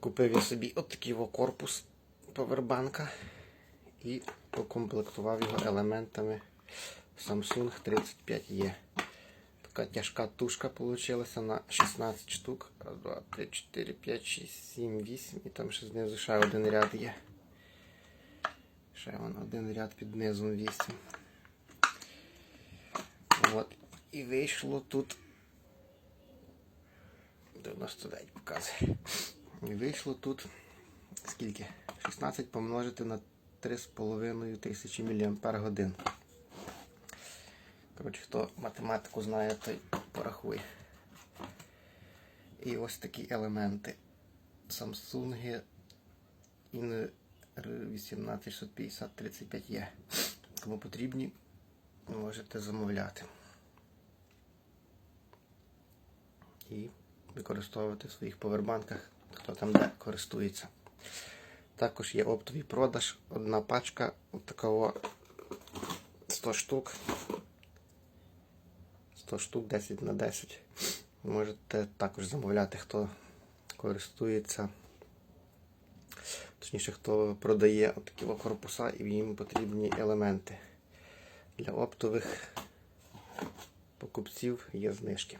Купив я собі отакий во корпус повербанка і покомплектував його елементами Samsung 35E. Така тяжка тушка вийшла на 16 штук. Раз, два, три, 4, 5, 6, 7, 8. І там ще знизу ще один ряд є. Ще вон один ряд під низом 8. От. І вийшло тут 99 показує. І вийшло тут скільки? 16 помножити на 3,5 тисячі мАч. Коротше, хто математику знає, той порахує. І ось такі елементи. Samsung In 18650 35E. Кому потрібні, можете замовляти. І використовувати в своїх повербанках, хто там де користується. Також є оптовий продаж. Одна пачка от такого 100 штук. 100 штук 10 на 10. Можете також замовляти, хто користується. Точніше, хто продає такі корпуса і їм потрібні елементи. Для оптових покупців є знижки.